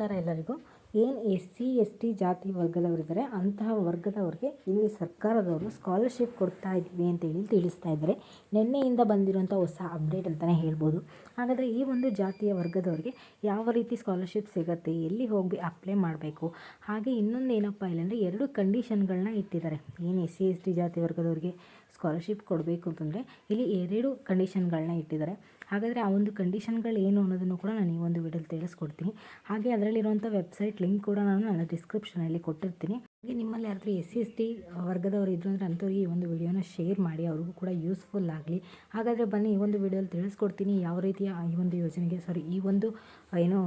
ನಮಸ್ಕಾರ ಎಲ್ಲರಿಗೂ. ಏನು ಎಸ್ ಸಿ, ಎಸ್ ಟಿ ಜಾತಿ ವರ್ಗದವರಿದ್ದಾರೆ, ಅಂತಹ ವರ್ಗದವ್ರಿಗೆ ಇಲ್ಲಿ ಸರ್ಕಾರದವರು ಸ್ಕಾಲರ್ಶಿಪ್ ಕೊಡ್ತಾ ಇದ್ದೀವಿ ಅಂತೇಳಿ ತಿಳಿಸ್ತಾ ಇದ್ದಾರೆ. ನಿನ್ನೆಯಿಂದ ಬಂದಿರುವಂಥ ಹೊಸ ಅಪ್ಡೇಟ್ ಅಂತಲೇ ಹೇಳ್ಬೋದು. ಹಾಗಾದರೆ ಈ ಒಂದು ಜಾತಿಯ ವರ್ಗದವರಿಗೆ ಯಾವ ರೀತಿ ಸ್ಕಾಲರ್ಶಿಪ್ ಸಿಗುತ್ತೆ, ಎಲ್ಲಿ ಹೋಗಿ ಅಪ್ಲೈ ಮಾಡಬೇಕು? ಹಾಗೆ ಇನ್ನೊಂದು ಏನಪ್ಪ ಇಲ್ಲ ಅಂದರೆ ಎರಡು ಕಂಡೀಷನ್ಗಳನ್ನ ಇಟ್ಟಿದ್ದಾರೆ. ಏನು ಎಸ್ ಸಿ, ಎಸ್ ಟಿ ಜಾತಿ ವರ್ಗದವರಿಗೆ ಸ್ಕಾಲರ್ಶಿಪ್ ಕೊಡಬೇಕು ಅಂತಂದರೆ ಇಲ್ಲಿ ಎರಡು ಕಂಡೀಷನ್ಗಳನ್ನ ಇಟ್ಟಿದ್ದಾರೆ. ಹಾಗಾದರೆ ಆ ಒಂದು ಕಂಡೀಷನ್ಗಳು ಏನು ಅನ್ನೋದನ್ನು ಕೂಡ ನಾನು ಈ ಒಂದು ವಿಡಿಯೋಲಿ ತಿಳಿಸ್ಕೊಡ್ತೀನಿ. ಹಾಗೆ ಅದರಲ್ಲಿರುವಂಥ ವೆಬ್ಸೈಟ್ ಲಿಂಕ್ ಕೂಡ ನಾನು ನನ್ನ ಡಿಸ್ಕ್ರಿಪ್ಷನಲ್ಲಿ ಕೊಟ್ಟಿರ್ತೀನಿ. ಹಾಗೆ ನಿಮ್ಮಲ್ಲಿ ಯಾರಾದರೂ ಎಸ್ ಸಿ, ಎಸ್ ಟಿ ವರ್ಗದವರು ಇದ್ರು ಅಂದರೆ ಅಂಥವ್ರಿಗೆ ಈ ಒಂದು ವಿಡಿಯೋನ ಶೇರ್ ಮಾಡಿ, ಅವ್ರಿಗೂ ಕೂಡ ಯೂಸ್ಫುಲ್ ಆಗಲಿ. ಹಾಗಾದರೆ ಬನ್ನಿ ಈ ಒಂದು ವಿಡಿಯೋಲಿ ತಿಳಿಸ್ಕೊಡ್ತೀನಿ ಯಾವ ರೀತಿಯ ಈ ಒಂದು ಯೋಜನೆಗೆ ಸಾರಿ ಈ ಒಂದು ಏನು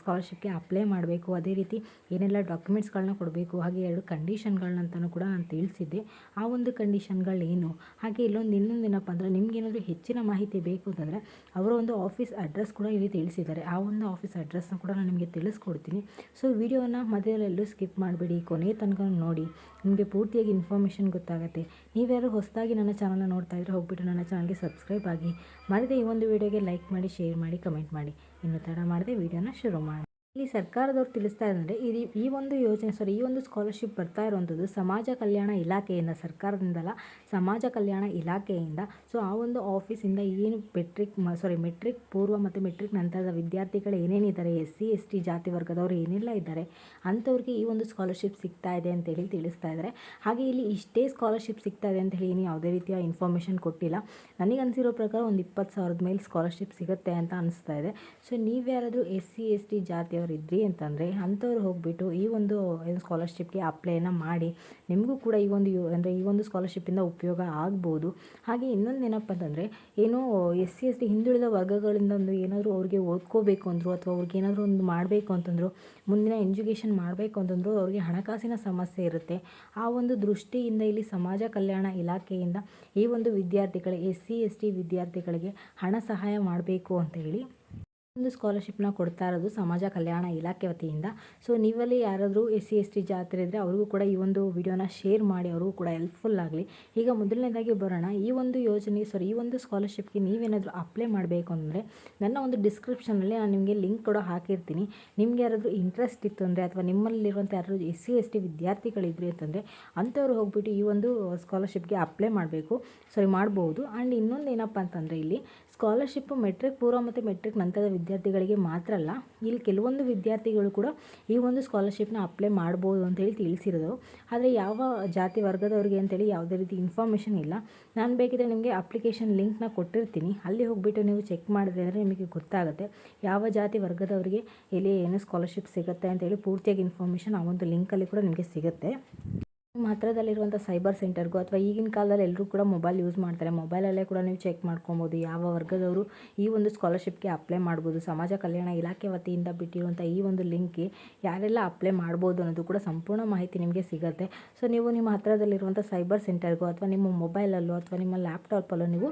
ಸ್ಕಾಲರ್ಶಿಪ್ಗೆ ಅಪ್ಲೈ ಮಾಡಬೇಕು. ಅದೇ ರೀತಿ ಏನೆಲ್ಲ ಡಾಕ್ಯುಮೆಂಟ್ಸ್ಗಳನ್ನ ಕೊಡಬೇಕು, ಹಾಗೆ ಎರಡು ಕಂಡೀಷನ್ಗಳನ್ನಂತಲೂ ಕೂಡ ನಾನು ತಿಳಿಸಿದ್ದೆ. ಆ ಒಂದು ಕಂಡೀಷನ್ಗಳೇನು ಹಾಗೆ ಇಲ್ಲೊಂದು ಇನ್ನೊಂದು ಏನಪ್ಪ ಅಂದರೆ ನಿಮಗೇನಾದರೂ ಹೆಚ್ಚಿನ ಮಾಹಿತಿ ಬೇಕು ಅಂತಂದರೆ ಅವರ ಒಂದು ಆಫೀಸ್ ಅಡ್ರೆಸ್ ಕೂಡ ಇಲ್ಲಿ ತಿಳಿಸಿದ್ದಾರೆ. ಆ ಒಂದು ಆಫೀಸ್ ಅಡ್ರೆಸ್ನ ಕೂಡ ನಾನು ನಿಮಗೆ ತಿಳಿಸ್ಕೊಡ್ತೀನಿ. ಸೊ ವಿಡಿಯೋನ ಮಧ್ಯದಲ್ಲೆಲ್ಲೂ ಸ್ಕಿಪ್ ಮಾಡಬೇಡಿ. ಕೊನೆ ತನಕ ನೋಡಿ ನಿಮಗೆ ಪೂರ್ತಿಯಾಗಿ ಇನ್ಫಾರ್ಮೇಷನ್ ಗೊತ್ತಾಗುತ್ತೆ. ನೀವ್ಯಾರು ಹೊಸದಾಗಿ ನನ್ನ ಚಾನಲ್ನ ನೋಡ್ತಾ ಇದ್ರೆ ಹೋಗ್ಬಿಟ್ಟು ನನ್ನ ಚಾನಲ್ಗೆ ಸಬ್ಸ್ಕ್ರೈಬ್ ಆಗಿ. ಮಾಡಿದೆ ಈ ಒಂದು ವಿಡಿಯೋಗೆ ಲೈಕ್ ಮಾಡಿ, ಶೇರ್ ಮಾಡಿ, ಕಮೆಂಟ್ ಮಾಡಿ. ಇನ್ನು ತಡ ಮಾಡದೆ ವಿಡಿಯೋನ ಶುರು ಮಾಡಿ ಇಲ್ಲಿ ಸರ್ಕಾರದವ್ರು ತಿಳಿಸ್ತಾ ಇದ್ದಾರೆ ಇದು ಈ ಒಂದು ಯೋಜನೆ ಸಾರಿ ಈ ಒಂದು ಸ್ಕಾಲರ್ಶಿಪ್ ಬರ್ತಾ ಇರುವಂಥದ್ದು ಸಮಾಜ ಕಲ್ಯಾಣ ಇಲಾಖೆಯಿಂದ, ಸರ್ಕಾರದಿಂದಲ್ಲ, ಸಮಾಜ ಕಲ್ಯಾಣ ಇಲಾಖೆಯಿಂದ. ಸೊ ಆ ಒಂದು ಆಫೀಸಿಂದ ಏನು ಮೆಟ್ರಿಕ್ ಸಾರಿ ಮೆಟ್ರಿಕ್ ಪೂರ್ವ ಮತ್ತು ಮೆಟ್ರಿಕ್ ನಂತರದ ವಿದ್ಯಾರ್ಥಿಗಳು ಏನೇನಿದ್ದಾರೆ ಎಸ್ ಸಿ ಎಸ್ ಟಿ ಜಾತಿ ವರ್ಗದವರು ಏನೆಲ್ಲ ಇದ್ದಾರೆ, ಅಂಥವ್ರಿಗೆ ಈ ಒಂದು ಸ್ಕಾಲರ್ಶಿಪ್ ಸಿಗ್ತಾ ಇದೆ ಅಂತೇಳಿ ತಿಳಿಸ್ತಾ ಇದ್ದಾರೆ. ಹಾಗೆ ಇಲ್ಲಿ ಇಷ್ಟೇ ಸ್ಕಾಲರ್ಶಿಪ್ ಸಿಗ್ತಾ ಇದೆ ಅಂತ ಹೇಳಿ ಏನು ಯಾವುದೇ ರೀತಿಯ ಇನ್ಫಾರ್ಮೇಷನ್ ಕೊಟ್ಟಿಲ್ಲ. ನನಗೆ ಅನಿಸಿರೋ ಪ್ರಕಾರ ಒಂದು ಇಪ್ಪತ್ತು ಸಾವಿರದ ಮೇಲೆ ಸ್ಕಾಲರ್ಶಿಪ್ ಸಿಗುತ್ತೆ ಅಂತ ಅನಿಸ್ತಾ ಇದೆ. ಸೊ ನೀವ್ಯಾರಾದರೂ ಎಸ್ ಸಿ ಎಸ್ ಟಿ ಜಾತಿಯವರು ಇದ್ರಿ ಅಂತಂದರೆ ಅಂಥವ್ರು ಹೋಗಿಬಿಟ್ಟು ಈ ಒಂದು ಸ್ಕಾಲರ್ಶಿಪ್ಗೆ ಅಪ್ಲೈನ ಮಾಡಿ ನಿಮಗೂ ಕೂಡ ಈ ಒಂದು ಯು, ಅಂದರೆ ಈ ಒಂದು ಸ್ಕಾಲರ್ಶಿಪ್ಪಿಂದ ಉಪಯೋಗ ಆಗ್ಬೋದು. ಹಾಗೆ ಇನ್ನೊಂದು ಏನಪ್ಪ ಅಂತಂದರೆ ಏನೋ ಎಸ್ ಸಿ ಎಸ್ ಟಿ ಹಿಂದುಳಿದ ವರ್ಗಗಳಿಂದ ಒಂದು ಏನಾದರೂ ಅವ್ರಿಗೆ ಓದ್ಕೋಬೇಕು ಅಂದರು ಅಥವಾ ಅವ್ರಿಗೆ ಏನಾದರೂ ಒಂದು ಮಾಡಬೇಕು ಅಂತಂದರು, ಮುಂದಿನ ಎಜುಕೇಷನ್ ಮಾಡಬೇಕು ಅಂತಂದರು ಅವ್ರಿಗೆ ಹಣಕಾಸಿನ ಸಮಸ್ಯೆ ಇರುತ್ತೆ. ಆ ಒಂದು ದೃಷ್ಟಿಯಿಂದ ಇಲ್ಲಿ ಸಮಾಜ ಕಲ್ಯಾಣ ಇಲಾಖೆಯಿಂದ ಈ ಒಂದು ವಿದ್ಯಾರ್ಥಿಗಳಿಗೆ ಎಸ್ ಸಿ ಎಸ್ ಟಿ ವಿದ್ಯಾರ್ಥಿಗಳಿಗೆ ಹಣ ಸಹಾಯ ಮಾಡಬೇಕು ಅಂತ ಹೇಳಿ ಒಂದು ಸ್ಕಾಲರ್ಶಿಪ್ನ ಕೊಡ್ತಾ ಇರೋದು ಸಮಾಜ ಕಲ್ಯಾಣ ಇಲಾಖೆ ವತಿಯಿಂದ. ಸೊ ನೀವಲ್ಲಿ ಯಾರಾದರೂ ಎಸ್ ಸಿ, ಎಸ್ ಟಿ ಜಾತ್ರೆ ಇದ್ದರೆ ಅವ್ರಿಗೂ ಕೂಡ ಈ ಒಂದು ವಿಡಿಯೋನ ಶೇರ್ ಮಾಡಿ, ಅವ್ರಿಗೂ ಕೂಡ ಹೆಲ್ಪ್ಫುಲ್ ಆಗಲಿ. ಈಗ ಮೊದಲನೇದಾಗಿ ಬರೋಣ. ಈ ಒಂದು ಯೋಜನೆ ಸಾರಿ ಈ ಒಂದು ಸ್ಕಾಲರ್ಶಿಪ್ಗೆ ನೀವೇನಾದರೂ ಅಪ್ಲೈ ಮಾಡಬೇಕು ಅಂದರೆ ನನ್ನ ಒಂದು ಡಿಸ್ಕ್ರಿಪ್ಷನಲ್ಲಿ ನಾನು ನಿಮಗೆ ಲಿಂಕ್ ಕೂಡ ಹಾಕಿರ್ತೀನಿ. ನಿಮಗೆ ಯಾರಾದರೂ ಇಂಟ್ರೆಸ್ಟ್ ಇತ್ತು ಅಂದರೆ ಅಥವಾ ನಿಮ್ಮಲ್ಲಿರುವಂಥ ಯಾರಾದರೂ ಎಸ್ ಸಿ, ಎಸ್ ಟಿ ವಿದ್ಯಾರ್ಥಿಗಳಿದ್ರಿ ಅಂತಂದರೆ ಅಂಥವ್ರು ಹೋಗ್ಬಿಟ್ಟು ಈ ಒಂದು ಸ್ಕಾಲರ್ಶಿಪ್ಗೆ ಅಪ್ಲೈ ಮಾಡಬೇಕು. ಸಾರಿ ಮಾಡ್ಬೋದು. ಆ್ಯಂಡ್ ಇನ್ನೊಂದು ಏನಪ್ಪ ಅಂತಂದರೆ ಇಲ್ಲಿ ಸ್ಕಾಲರ್ಶಿಪ್ಪು ಮೆಟ್ರಿಕ್, ಪೂರ್ವ ಮತ್ತು ಮೆಟ್ರಿಕ್ ನಂತರದ ವಿದ್ಯಾರ್ಥಿಗಳಿಗೆ ಮಾತ್ರ ಅಲ್ಲ, ಇಲ್ಲಿ ಕೆಲವೊಂದು ವಿದ್ಯಾರ್ಥಿಗಳು ಕೂಡ ಈ ಒಂದು ಸ್ಕಾಲರ್ಶಿಪ್ನ ಅಪ್ಲೈ ಮಾಡ್ಬೋದು ಅಂತೇಳಿ ತಿಳಿಸಿರೋದು. ಆದರೆ ಯಾವ ಜಾತಿ ವರ್ಗದವ್ರಿಗೆ ಅಂತೇಳಿ ಯಾವುದೇ ರೀತಿ ಇನ್ಫಾರ್ಮೇಷನ್ ಇಲ್ಲ. ನಾನು ಬೇಕಿದ್ರೆ ನಿಮಗೆ ಅಪ್ಲಿಕೇಶನ್ ಲಿಂಕ್ನ ಕೊಟ್ಟಿರ್ತೀನಿ. ಅಲ್ಲಿ ಹೋಗಿಬಿಟ್ಟು ನೀವು ಚೆಕ್ ಮಾಡಿದ್ರೆ ಅಂದರೆ ನಿಮಗೆ ಗೊತ್ತಾಗುತ್ತೆ ಯಾವ ಜಾತಿ ವರ್ಗದವರಿಗೆ ಎಲ್ಲಿ ಏನು ಸ್ಕಾಲರ್ಶಿಪ್ ಸಿಗುತ್ತೆ ಅಂತೇಳಿ ಪೂರ್ತಿಯಾಗಿ ಇನ್ಫಾರ್ಮೇಷನ್ ಆ ಒಂದು ಲಿಂಕಲ್ಲಿ ಕೂಡ ನಿಮಗೆ ಸಿಗುತ್ತೆ. ನಿಮ್ಮ ಹತ್ರದಲ್ಲಿರುವಂಥ ಸೈಬರ್ ಸೆಂಟರ್ಗೂ ಅಥವಾ ಈಗಿನ ಕಾಲದಲ್ಲಿ ಎಲ್ಲರೂ ಕೂಡ ಮೊಬೈಲ್ ಯೂಸ್ ಮಾಡ್ತಾರೆ. ಮೊಬೈಲಲ್ಲೇ ಕೂಡ ನೀವು ಚೆಕ್ ಮಾಡ್ಕೊಬೋದು. ಯಾವ ವರ್ಗದವರು ಈ ಒಂದು ಸ್ಕಾಲರ್ಶಿಪ್ಗೆ ಅಪ್ಲೈ ಮಾಡ್ಬೋದು. ಸಮಾಜ ಕಲ್ಯಾಣ ಇಲಾಖೆ ವತಿಯಿಂದ ಬಿಟ್ಟಿರುವಂಥ ಈ ಒಂದು ಲಿಂಕ್ಗೆ ಯಾರೆಲ್ಲ ಅಪ್ಲೈ ಮಾಡ್ಬೋದು ಅನ್ನೋದು ಕೂಡ ಸಂಪೂರ್ಣ ಮಾಹಿತಿ ನಿಮಗೆ ಸಿಗುತ್ತೆ. ಸೊ, ನೀವು ನಿಮ್ಮ ಹತ್ತಿರದಲ್ಲಿರುವಂಥ ಸೈಬರ್ ಸೆಂಟರ್ಗೋ ಅಥವಾ ನಿಮ್ಮ ಮೊಬೈಲಲ್ಲೋ ಅಥವಾ ನಿಮ್ಮ ಲ್ಯಾಪ್ಟಾಪಲ್ಲೋ ನೀವು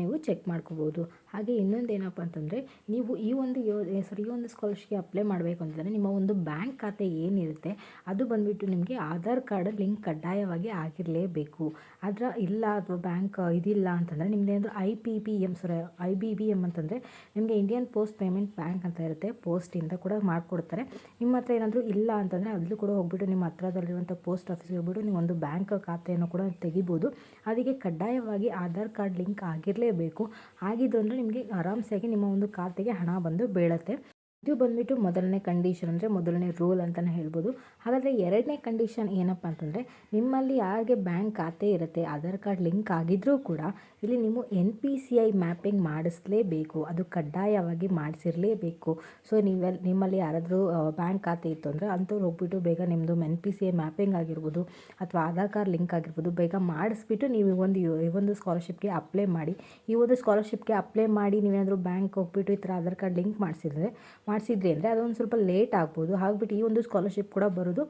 ನೀವು ಚೆಕ್ ಮಾಡ್ಕೋಬೋದು. ಹಾಗೆ ಇನ್ನೊಂದು ಏನಪ್ಪ ಅಂತಂದರೆ, ನೀವು ಈ ಒಂದು ಯೋ ಸರಿ ಈ ಒಂದು ಸ್ಕಾಲರ್ಶಿಪ್ಗೆ ಅಪ್ಲೈ ಮಾಡಬೇಕು ಅಂತಂದರೆ, ನಿಮ್ಮ ಒಂದು ಬ್ಯಾಂಕ್ ಖಾತೆ ಏನಿರುತ್ತೆ, ಅದು ಬಂದುಬಿಟ್ಟು ನಿಮಗೆ ಆಧಾರ್ ಕಾರ್ಡ್ ಲಿಂಕ್ ಕಡ್ಡಾಯವಾಗಿ ಆಗಿರಲೇಬೇಕು. ಅದರ ಇಲ್ಲ ಅಥವಾ ಬ್ಯಾಂಕ್ ಇದಿಲ್ಲ ಅಂತಂದರೆ, ನಿಮ್ದು ಏನಾದರೂ I P P M sir I B B M ಅಂತಂದರೆ, ನಿಮಗೆ ಇಂಡಿಯನ್ ಪೋಸ್ಟ್ ಪೇಮೆಂಟ್ ಬ್ಯಾಂಕ್ ಅಂತ ಇರುತ್ತೆ ಪೋಸ್ಟಿಂದ ಕೂಡ ಮಾಡಿಕೊಡ್ತಾರೆ. ನಿಮ್ಮ ಹತ್ರ ಏನಾದರೂ ಇಲ್ಲ ಅಂತಂದರೆ ಅಲ್ಲೂ ಕೂಡ ಹೋಗ್ಬಿಟ್ಟು ನಿಮ್ಮ ಹತ್ರದಲ್ಲಿರುವಂಥ ಪೋಸ್ಟ್ ಆಫೀಸ್ಗೆ ಹೋಗ್ಬಿಟ್ಟು ನೀವು ಒಂದು ಬ್ಯಾಂಕ್ ಖಾತೆಯನ್ನು ಕೂಡ ತೆಗಿಬೋದು. ಅದಕ್ಕೆ ಕಡ್ಡಾಯವಾಗಿ ಆಧಾರ್ ಕಾರ್ಡ್ ಲಿಂಕ್ ಆಗಿರಲೇಬೇಕು ಆಗಿದ್ದು ಅಂದರೆ ನಿಮಗೆ ಆರಾಮ್ಸಾಗಿ ನಿಮ್ಮ ಒಂದು ಖಾತೆಗೆ ಹಣ ಬಂದು ಬೀಳುತ್ತೆ. ಇದು ಬಂದುಬಿಟ್ಟು ಮೊದಲನೇ ಕಂಡೀಷನ್ ಅಂದರೆ ಮೊದಲನೇ ರೂಲ್ ಅಂತಲೇ ಹೇಳ್ಬೋದು. ಹಾಗಾದರೆ ಎರಡನೇ ಕಂಡೀಷನ್ ಏನಪ್ಪ ಅಂತಂದರೆ ನಿಮ್ಮಲ್ಲಿ ಯಾರಿಗೆ ಬ್ಯಾಂಕ್ ಖಾತೆ ಇರುತ್ತೆ ಆಧಾರ್ ಕಾರ್ಡ್ ಲಿಂಕ್ ಆಗಿದ್ದರೂ ಕೂಡ ಇಲ್ಲಿ ನೀವು N P C I mapping ಮಾಡಿಸಲೇಬೇಕು, ಅದು ಕಡ್ಡಾಯವಾಗಿ ಮಾಡಿಸಿರಲೇಬೇಕು. ಸೊ ನೀವೆಲ್ಲ ನಿಮ್ಮಲ್ಲಿ ಯಾರಾದರೂ ಬ್ಯಾಂಕ್ ಖಾತೆ ಇತ್ತು ಅಂದರೆ ಅಂಥವ್ರು ಹೋಗ್ಬಿಟ್ಟು ಬೇಗ ನಿಮ್ಮದು N P C I mapping ಆಗಿರ್ಬೋದು ಅಥವಾ ಆಧಾರ್ ಕಾರ್ಡ್ ಲಿಂಕ್ ಆಗಿರ್ಬೋದು ಬೇಗ ಮಾಡಿಸ್ಬಿಟ್ಟು ನೀವು ಒಂದು, ಈ ಒಂದು ಸ್ಕಾಲರ್ಶಿಪ್ಗೆ ಅಪ್ಲೈ ಮಾಡಿ. ಈ ಒಂದು ಸ್ಕಾಲರ್ಶಿಪ್ಗೆ ಅಪ್ಲೈ ಮಾಡಿ ನೀವೇನಾದರೂ ಬ್ಯಾಂಕ್ ಹೋಗ್ಬಿಟ್ಟು ಈ ಥರ ಆಧಾರ್ ಕಾರ್ಡ್ ಲಿಂಕ್ ಮಾಡಿಸಿದ್ರೆ ಮಾಡಿಸಿದ್ರಿ ಅಂದರೆ ಅದೊಂದು ಸ್ವಲ್ಪ ಲೇಟ್ ಆಗ್ಬೋದು. ಹಾಗ್ಬಿಟ್ಟು ಈ ಒಂದು ಸ್ಕಾಲರ್ಶಿಪ್ ಕೂಡ ಬರೋದು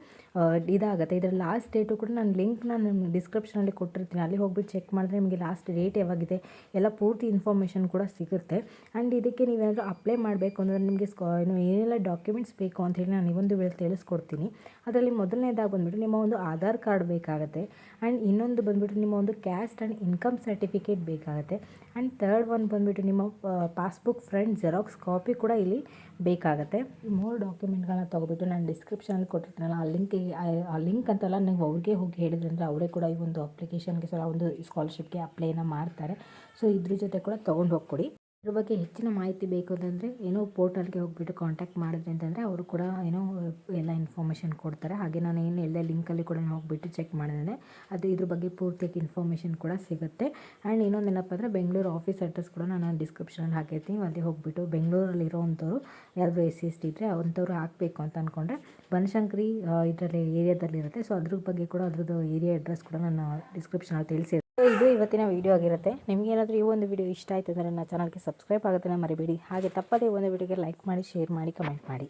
ಇದಾಗುತ್ತೆ. ಇದರ ಲಾಸ್ಟ್ ಡೇಟು ಕೂಡ ನಾನು ಲಿಂಕ್ ನಾನು ಡಿಸ್ಕ್ರಿಪ್ಷನಲ್ಲಿ ಕೊಟ್ಟಿರ್ತೀನಿ. ಅಲ್ಲಿ ಹೋಗ್ಬಿಟ್ಟು ಚೆಕ್ ಮಾಡಿದ್ರೆ ನಿಮಗೆ ಲಾಸ್ಟ್ ಡೇಟ್ ಯಾವಾಗಿದೆ, ಎಲ್ಲ ಪೂರ್ತಿ ಇನ್ಫಾರ್ಮೇಷನ್ ಕೂಡ ಸಿಗುತ್ತೆ. ಆ್ಯಂಡ್ ಇದಕ್ಕೆ ನೀವೇನಾದರೂ ಅಪ್ಲೈ ಮಾಡಬೇಕು ಅಂದರೆ ನಿಮಗೆ ಸ್ಕಾ ಏನು ಏನೆಲ್ಲ ಡಾಕ್ಯುಮೆಂಟ್ಸ್ ಬೇಕು ಅಂತ ಹೇಳಿ ನಾನು ಈ ಒಂದು ವೇಳೆ ತಿಳಿಸ್ಕೊಡ್ತೀನಿ. ಅದರಲ್ಲಿ ಮೊದಲನೇದಾಗಿ ಬಂದುಬಿಟ್ಟು ನಿಮ್ಮ ಒಂದು ಆಧಾರ್ ಕಾರ್ಡ್ ಬೇಕಾಗುತ್ತೆ. ಆ್ಯಂಡ್ ಇನ್ನೊಂದು ಬಂದುಬಿಟ್ಟು ನಿಮ್ಮ ಒಂದು ಕ್ಯಾಸ್ಟ್ ಆ್ಯಂಡ್ ಇನ್ಕಮ್ ಸರ್ಟಿಫಿಕೇಟ್ ಬೇಕಾಗುತ್ತೆ. ಆ್ಯಂಡ್ ತರ್ಡ್ ಒನ್ ಬಂದುಬಿಟ್ಟು ನಿಮ್ಮ ಪಾಸ್ಬುಕ್ ಫ್ರಂಟ್ ಜೆರಾಕ್ಸ್ ಕಾಪಿ ಕೂಡ ಇಲ್ಲಿ ಬೇಕಾಗುತ್ತೆ. ಮೂರು ಡಾಕ್ಯುಮೆಂಟ್ಗಳನ್ನ ತೊಗೊಬಿಟ್ಟು ನಾನು ಡಿಸ್ಕ್ರಿಪ್ಷನಲ್ಲಿ ಕೊಟ್ಟಿರ್ತೀನಲ್ಲ, ಆ ಲಿಂಕ್ ಆ ಲಿಂಕ್ ಅಂತಲ್ಲ ನೀವು ಅವ್ರಿಗೆ ಹೋಗಿ ಹೇಳಿದ್ರೆ ಅಂದರೆ ಅವರೇ ಕೂಡ ಈ ಒಂದು ಅಪ್ಲಿಕೇಶನ್ಗೆ ಸಹ ಒಂದು ಸ್ಕಾಲರ್ಶಿಪ್ಗೆ ಅಪ್ಲೈನ ಮಾಡ್ತಾರೆ. ಸೊ ಇದ್ರ ಜೊತೆ ಕೂಡ ತೊಗೊಂಡು ಹೋಗ್ಕೊಡಿ. ಇದ್ರ ಬಗ್ಗೆ ಹೆಚ್ಚಿನ ಮಾಹಿತಿ ಬೇಕು ಅಂತಂದರೆ ಏನೋ ಪೋರ್ಟಲ್ಗೆ ಹೋಗ್ಬಿಟ್ಟು ಕಾಂಟ್ಯಾಕ್ಟ್ ಮಾಡಿದ್ರಿ ಅಂತಂದರೆ ಅವರು ಕೂಡ ಏನೋ ಎಲ್ಲ ಇನ್ಫಾರ್ಮೇಷನ್ ಕೊಡ್ತಾರೆ. ಹಾಗೆ ನಾನು ಏನು ಹೇಳಿದೆ ಲಿಂಕಲ್ಲಿ ಕೂಡ ಹೋಗ್ಬಿಟ್ಟು ಚೆಕ್ ಮಾಡಿದ್ದೇನೆ. ಅದು ಇದ್ರ ಬಗ್ಗೆ ಪೂರ್ತಿಯಾಗಿ ಇನ್ಫಾರ್ಮೇಷನ್ ಕೂಡ ಸಿಗುತ್ತೆ. ಆ್ಯಂಡ್ ಇನ್ನೊಂದು ಏನಪ್ಪ ಅಂದರೆ ಬೆಂಗಳೂರು ಆಫೀಸ್ ಅಡ್ರೆಸ್ ಕೂಡ ನಾನು ಡಿಸ್ಕ್ರಿಪ್ಷನಲ್ಲಿ ಹಾಕಿರ್ತೀನಿ ಅಲ್ಲಿ ಹೋಗ್ಬಿಟ್ಟು ಬೆಂಗಳೂರಲ್ಲಿ ಇರೋವಂಥವ್ರು ಯಾರಾದರೂ ಎಸ್ ಸಿ ಎಸ್ ಟಿ ಇದ್ದರೆ ಅಂಥವ್ರು ಹಾಕಬೇಕು ಅಂತ ಅಂದ್ಕೊಂಡ್ರೆ ಬನಶಂಕರಿ ಇದರಲ್ಲಿ ಏರಿಯಾದಲ್ಲಿರುತ್ತೆ ಸೊ ಅದ್ರ ಬಗ್ಗೆ ಕೂಡ ಅದ್ರದ್ದು ಏರಿಯಾ ಅಡ್ರೆಸ್ ಕೂಡ ನಾನು ಡಿಸ್ಕ್ರಿಪ್ಷನಲ್ಲಿ ತಿಳಿಸಿರ್ತೀನಿ. ಇದು ಇವತ್ತಿನ ವೀಡಿಯೋ ಆಗಿರುತ್ತೆ. ನಿಮಗೇನಾದರೂ ಈ ಒಂದು ವಿಡಿಯೋ ಇಷ್ಟ ಆಯಿತು ಅಂದರೆ ನನ್ನ ಚಾನಲ್ಗೆ ಸಬ್ಸ್ಕ್ರೈಬ್ ಆಗೋದನ್ನು ಮರಿಬೇಡಿ. ಹಾಗೆ ತಪ್ಪದೇ ಒಂದು ವಿಡಿಯೋಗೆ ಲೈಕ್ ಮಾಡಿ ಶೇರ್ ಮಾಡಿ ಕಮೆಂಟ್ ಮಾಡಿ.